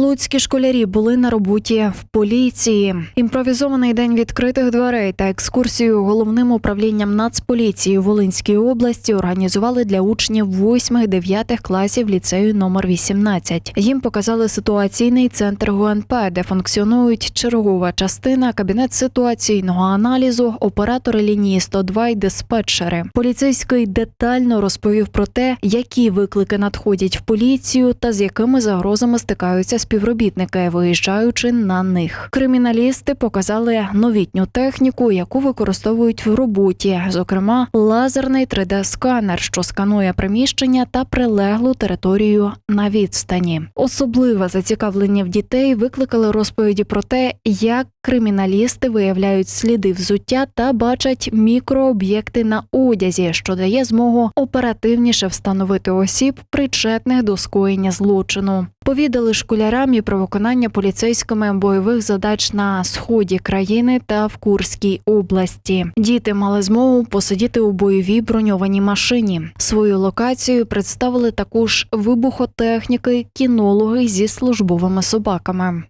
Луцькі школярі були на роботі в поліції. Імпровізований день відкритих дверей та екскурсію головним управлінням Нацполіції у Волинській області організували для учнів 8-9 класів ліцею номер 18. Їм показали ситуаційний центр ГУНП, де функціонують чергова частина, кабінет ситуаційного аналізу, оператори лінії 102 і диспетчери. Поліцейський детально розповів про те, які виклики надходять в поліцію та з якими загрозами стикаються співробітники, виїжджаючи на них. Криміналісти показали новітню техніку, яку використовують в роботі, зокрема лазерний 3D-сканер, що сканує приміщення та прилеглу територію на відстані. Особливе зацікавлення в дітей викликали розповіді про те, як криміналісти виявляють сліди взуття та бачать мікрооб'єкти на одязі, що дає змогу оперативніше встановити осіб, причетних до скоєння злочину. Повідали школярам і про виконання поліцейськими бойових задач на сході країни та в Курській області. Діти мали змогу посидіти у бойовій броньованій машині. Свою локацію представили також вибухотехніки, кінологи зі службовими собаками.